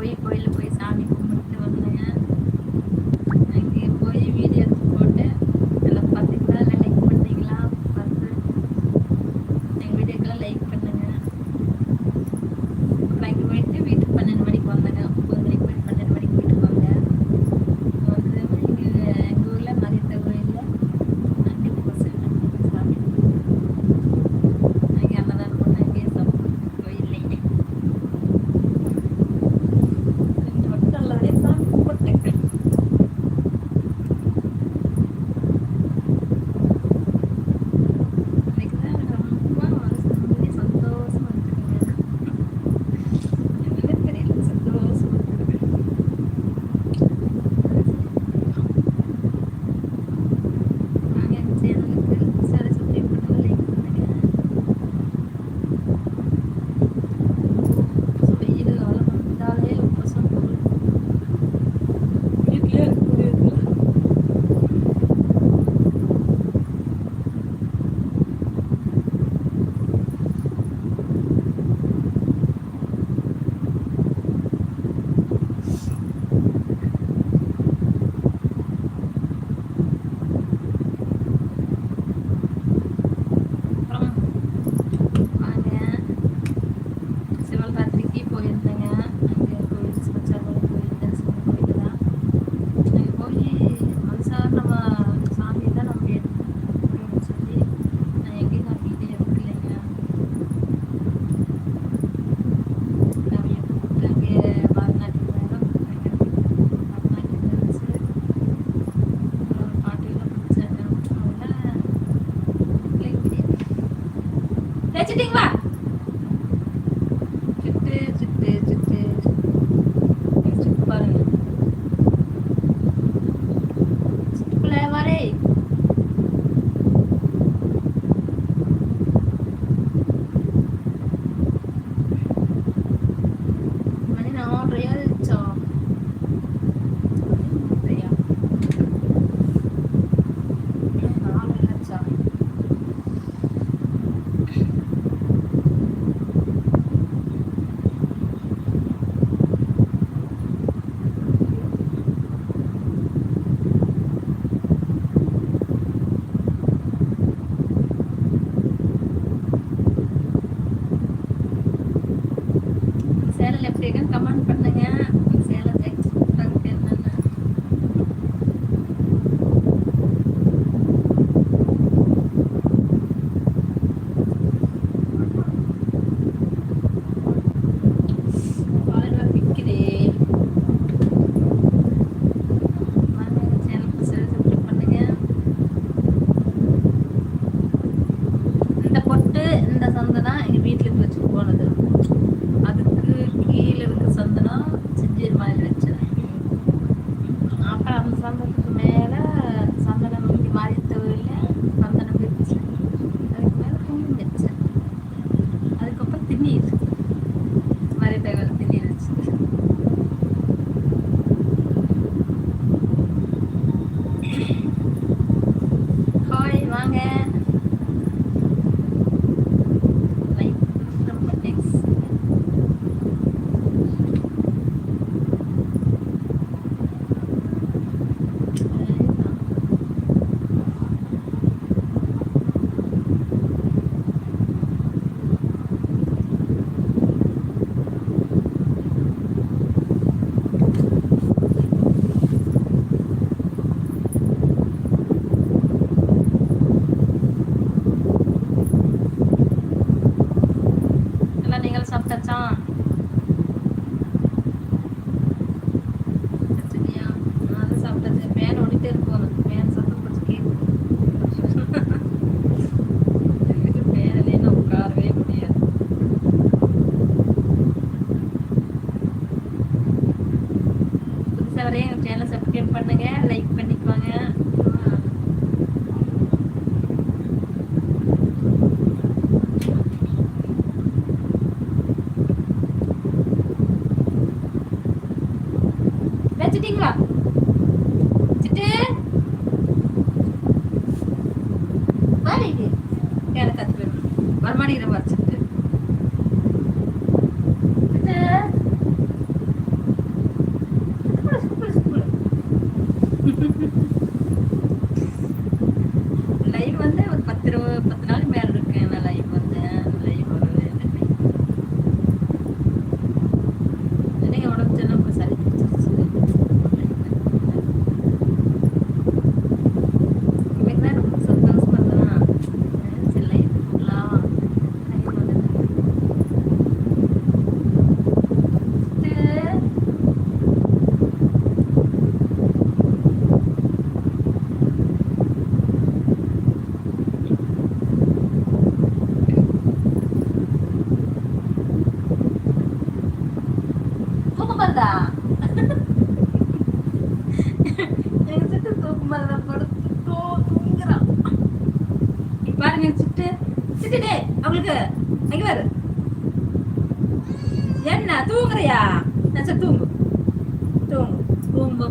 voy, voy, lo voy. Cho. வரையும் எங்கள் சேனலை சப்ஸ்கிரைப் பண்ணுங்க லைக் பண்ணிக்குவாங்க வச்சுட்டீங்களா? வச்சுட்டு. வரமாட்டேங்கிற வச்சுட்டு.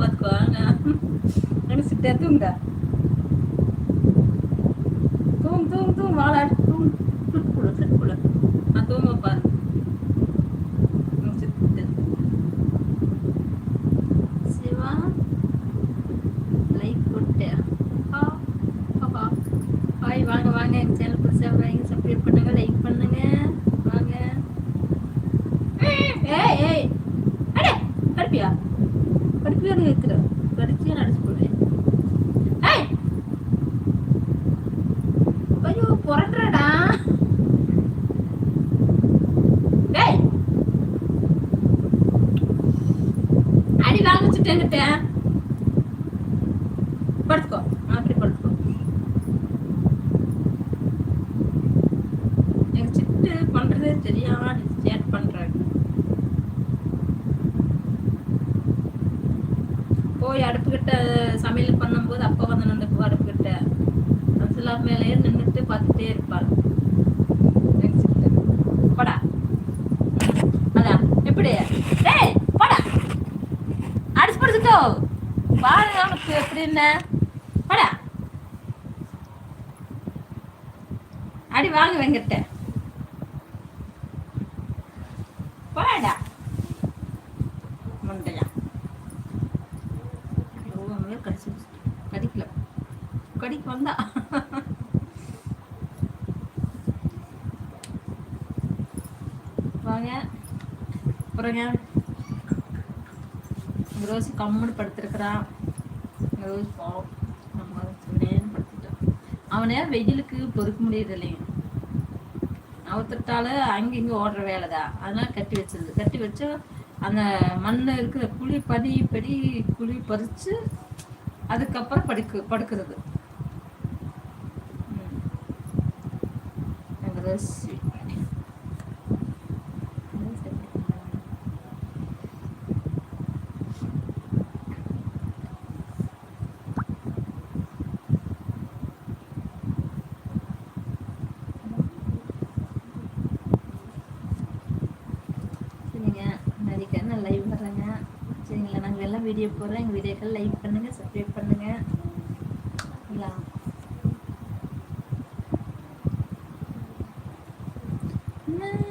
பார்த்துக்கோ நினைச்சிட்டே தூங்குடா. தூங் தூங் தூங் வாழாடு தூங் சிட்டுக்குள்ள சிட்டுக்குள்ள நான் தூங்க. பாரு சிவா லைக் போட்டு. ஹாய் வாங்க வாங்க. செல்ஃபு செல்வாங்க ಕಡೆ ಐತಿರ ಪರಿಚಯ ನಡೆಸ್ಕೊಡ್ರಿ ಅಯ್ಯೋ ಕೊರಟ್ರಡ அடி வாங்க வச்சுட்டேன்னுட்டேன் படுத்துக்கோ போய் அடுப்புக்கிட்ட சமையல் பண்ணும்போது அப்பா வந்து நின்று அடுப்புக்கிட்ட. அன்சிலா மேலேயே நின்றுட்டு பார்த்துட்டே இருப்பாள். படா போடா. அதான். எப்படி? டேய் படா. அடிச்சு படுத்துட்டோ பாரு அவனுக்கு எப்படின்னு போடா. அடி வாங்க வெங்கிட்ட. கடிச்சு கடிக்கல. கடிக்கு வந்தா. வாங்க அப்புறங்க ரோஸ் கம்முன்னு படுத்திருக்கிறான் ரோஸ் பாவம். நம்ம நேரம் படுத்துட்டான் அவனே வெயிலுக்கு பொறுக்க முடியறது இல்லைங்க அவத்துட்டால அங்க இங்க ஓடுற வேலை தான் அதனால கட்டி வச்சிருது. கட்டி வச்சு அந்த மண்ணில் இருக்கிற குழி படி படி குழி பறிச்சு அதுக்கப்புறம் படுக்கு படுக்கிறது. ம். எங்க சரிங்க. நாளைக்கு என்ன லைவ் வர்றேங்க? சரிங்களா நாங்கள் எல்லாம் வீடியோ போடுறோம். எங்கள் வீடியோக்கள் லைக் பண்ணுங்க சப்ஸ்கிரைப் ね。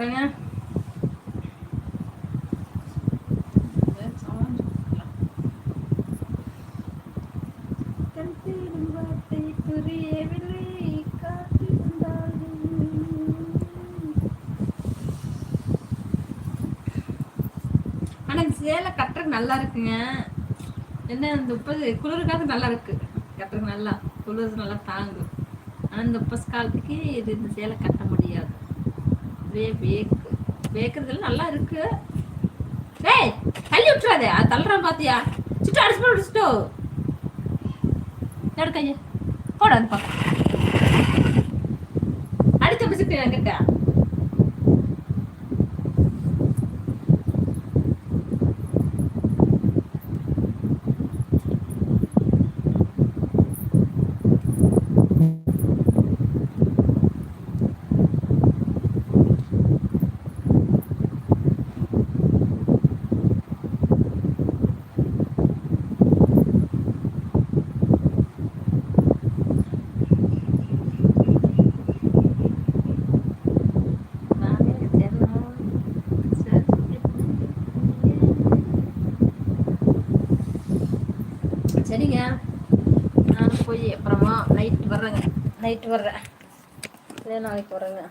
இந்த சேலை கட்டுறதுக்கு நல்லா இருக்குங்க. என்ன இந்த உப்பது குளிருக்காக நல்லா இருக்கு. கட்டுறதுக்கு நல்லா குளிர் நல்லா தாங்கும். ஆனா இந்த உப்பஸ் காலத்துக்கு இது இந்த சேலை கட்ட முடியாது. அப்படியே வேக்கு பேக்கிறதுல நல்லா இருக்கு. டேய் தள்ளி விட்டுறாதே அது தள்ளுறான் பாத்தியா? சுட்டு அடிச்சு போட்டு அடிச்சுட்டோ எடு கைய. போட அந்த பக்கம் அடிச்சு பிடிச்சிட்டு என்கிட்ட நானே தினம் சரிங்க நான் போய் அப்புறமா நைட் வர்றேங்க. நைட்டு வர்றேன். இதே நாளைக்கு வர்றேங்க.